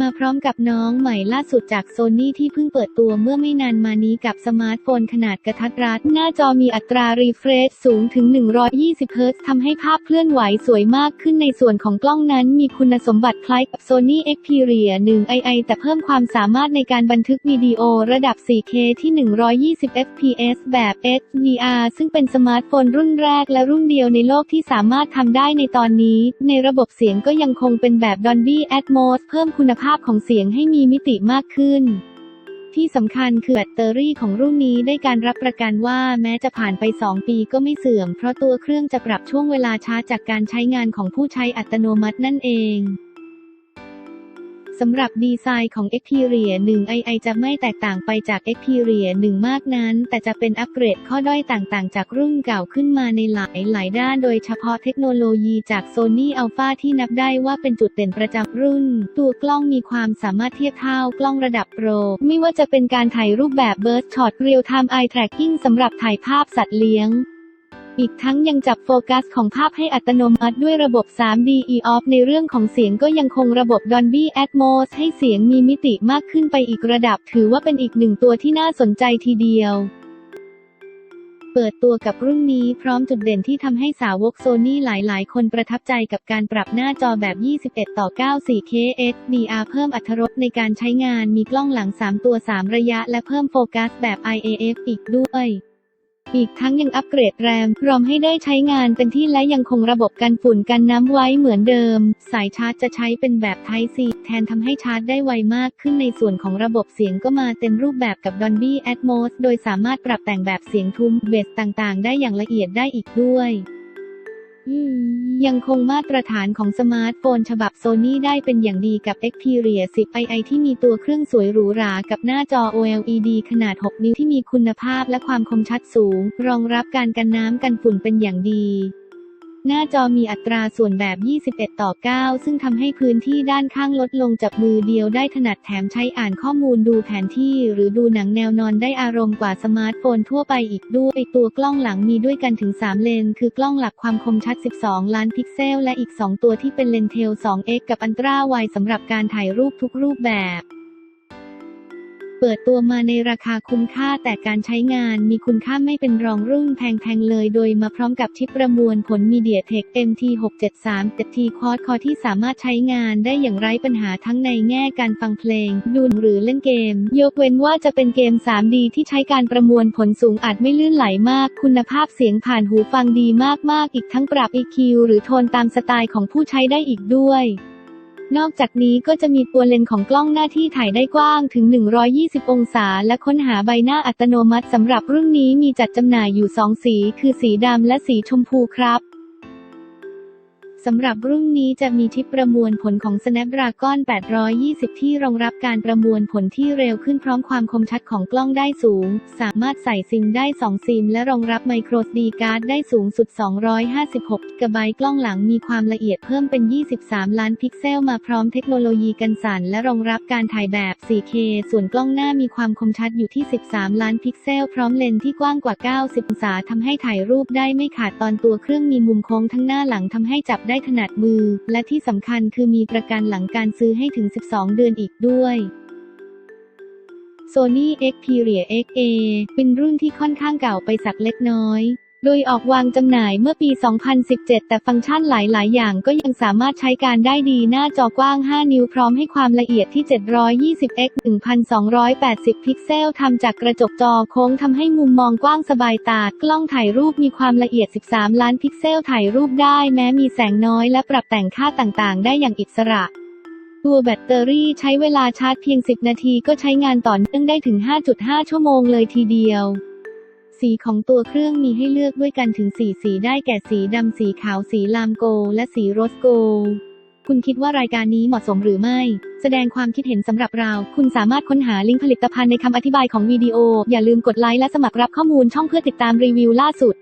มาพร้อมกับน้องใหม่ล่าสุดจากโซนี่ที่เพิ่งเปิดตัวเมื่อไม่นานมานี้กับสมาร์ทโฟนขนาดกระทัดรัด หน้าจอมีอัตรารีเฟรชสูงถึง 120 เฮิรตซ์ทำให้ภาพเคลื่อนไหวสวยมากขึ้นในส่วนของกล้องนั้นมีคุณสมบัติคล้ายกับ Sony Xperia 1 II แต่เพิ่มความสามารถในการบันทึกวิดีโอระดับ 4K ที่ 120 fps แบบ HDR ซึ่งเป็นสมาร์ทโฟนรุ่นแรกและรุ่นเดียวในโลกที่สามารถทำได้ในตอนนี้ ในระบบเสียงก็ยังคงเป็นแบบ Dolby Atmos เพิ่มคุณภาพของเสียงให้มีมิติมากขึ้น ที่สำคัญคือแบตเตอรี่ของรุ่นนี้ได้การรับประกันว่าแม้จะผ่านไป 2 ปีก็ไม่เสื่อม เพราะตัวเครื่องจะปรับช่วงเวลาชาร์จจากการใช้งานของผู้ใช้อัตโนมัตินั่นเอง สำหรับดีไซน์ของ Xperia 1 II จะไม่แตกต่างไปจาก Xperia 1 มากนั้น แต่จะเป็นอัปเกรดข้อด้อยต่างๆ จากรุ่นเก่าขึ้นมาในหลายหลายด้าน โดยเฉพาะเทคโนโลยีจาก Sony Alpha ที่นับได้ว่าเป็นจุดเด่นประจำรุ่น ตัวกล้องมีความสามารถเทียบเท่ากล้องระดับโปร ไม่ว่าจะเป็นการถ่ายรูปแบบ Burst Shot Real Time Eye Tracking สำหรับถ่ายภาพสัตว์เลี้ยง อีกทั้งยังจับโฟกัสของภาพให้อัตโนมัติด้วยระบบ 3D E-off ในเรื่องของเสียงก็ยังคงระบบ Dolby Atmos ให้เสียงมีมิติมากขึ้นไปอีกระดับ ถือว่าเป็นอีกหนึ่งตัวที่น่าสนใจทีเดียวเปิดตัวกับรุ่นนี้พร้อมจุดเด่นที่ทำให้สาวกโซนี่หลายๆ คนประทับใจกับการปรับหน้าจอแบบ 21 ต่อ 9 4K HDR เพิ่มอรรถรสในการใช้งานมีกล้องหลัง 3 ตัว 3 ระยะ และเพิ่มโฟกัสแบบ IAF อีกด้วย อีกทั้งยังอัปเกรดแรมรอมให้ได้ใช้งานเป็นที่และยังคงระบบกันฝุ่นกันน้ำไว้เหมือนเดิม สายชาร์จจะใช้เป็นแบบ Type C แทนทำให้ชาร์จได้ไวมากขึ้นในส่วนของระบบเสียงก็มาเต็มรูปแบบกับ Dolby Atmos โดยสามารถปรับแต่งแบบเสียงทุ้มเบสต่างๆ ได้อย่างละเอียดได้อีกด้วย ยังคงมาตรฐานของสมาร์ทโฟนฉบับโซนี่ได้เป็นอย่างดีกับ Xperia 10 II ที่มีตัวเครื่องสวยหรูหรากับหน้าจอ OLED ขนาด 6 นิ้วที่มีคุณภาพและความคมชัดสูง รองรับการกันน้ำกันฝุ่นเป็นอย่างดี หน้าจอมีอัตราส่วนแบบ 21 ต่อ 9 ซึ่งทำให้พื้นที่ด้านข้างลดลงจากมือเดียวได้ถนัดแถมใช้อ่านข้อมูลดูแผนที่ หรือดูหนังแนวนอนได้อารมณ์กว่าสมาร์ทโฟนทั่วไปอีกด้วยตัวกล้องหลังมีด้วยกันถึง 3 เลน คือกล้องหลักความคมชัด 12 ล้านพิกเซล และอีก 2 ตัวที่เป็นเลนเทล 2x กับอันตราไวสำหรับการถ่ายรูปทุกรูปแบบ เปิดตัวมาในราคาคุ้มค่าแต่การใช้งานมีคุณค่าไม่เป็นรองรุ่นแพงๆเลยโดยมาพร้อมกับชิปประมวลผล MediaTek MT673 7T Quad Core ที่สามารถใช้งานได้อย่างไร้ปัญหาทั้งในแง่การฟังเพลง ดูหรือเล่นเกม ยกเว้นว่าจะเป็นเกม 3D ที่ใช้การประมวลผลสูงอาจไม่ลื่นไหลมาก คุณภาพเสียงผ่านหูฟังดีมากๆ อีกทั้งปรับ EQ หรือโทนตามสไตล์ของผู้ใช้ได้อีกด้วย นอกจากนี้ก็จะมีตัวเลนของกล้องหน้าที่ถ่ายได้กว้างถึง 120 องศา และค้นหาใบหน้าอัตโนมัติสำหรับรุ่นนี้มีจัดจำหน่ายอยู่ 2 สี คือสีดำและสีชมพูครับ สำหรับรุ่นนี้จะมีชิปประมวลผลของ Snapdragon 820 ที่รองรับการประมวลผลที่เร็วขึ้นพร้อมความคมชัดของกล้องได้สูง สามารถใส่ซิมได้ 2 ซิม และรองรับ microSD card ได้สูงสุด 256กบกล้องหลังมีความละเอียดเพิ่มเป็น 23 ล้านพิกเซลมาพร้อมเทคโนโลยีกันสั่นและรองรับการถ่ายแบบ 4K ส่วนกล้องหน้ามีความคมชัดอยู่ที่ 13 ล้านพิกเซล พร้อมเลนส์ที่กว้างกว่า 90 องศาทำให้ถ่ายรูปได้ไม่ขาดตอนตัวเครื่องมีมุมโค้งทั้งหน้าหลังทำให้จับได้ถนัดมือ และที่สำคัญคือมีประกันหลังการซื้อให้ถึง 12 เดือนอีกด้วย Sony Xperia XA เป็นรุ่นที่ค่อนข้างเก่าไปสักเล็กน้อย โดยออกวางจำหน่ายเมื่อปี 2017 แต่ฟังก์ชันหลาย ๆ อย่างก็ยังสามารถใช้การได้ดีหน้าจอกว้าง 5 นิ้วพร้อมให้ความละเอียดที่ 720x 1280 พิกเซลทำจากกระจกจอโค้งทำให้มุมมองกว้างสบายตา กล้องถ่ายรูปมีความละเอียด 13 ล้านพิกเซลถ่ายรูปได้แม้มีแสงน้อยและปรับแต่งค่าต่าง ๆ ได้อย่างอิสระตัวแบตเตอรี่ใช้เวลาชาร์จเพียง 10 นาทีก็ใช้งานต่อเนื่องได้ถึง 5.5 ชั่วโมงเลยทีเดียว สีของตัวเครื่องมีให้เลือกด้วยกันถึง 4 สีได้แก่สีดำสีขาวสีลามโกลและสีโรสโกลคุณคิดว่ารายการนี้เหมาะสมหรือไม่ แสดงความคิดเห็นสำหรับเรา คุณสามารถค้นหาลิงก์ผลิตภัณฑ์ในคำอธิบายของวิดีโอ อย่าลืมกดไลค์และสมัครรับข้อมูลช่องเพื่อติดตามรีวิวล่าสุด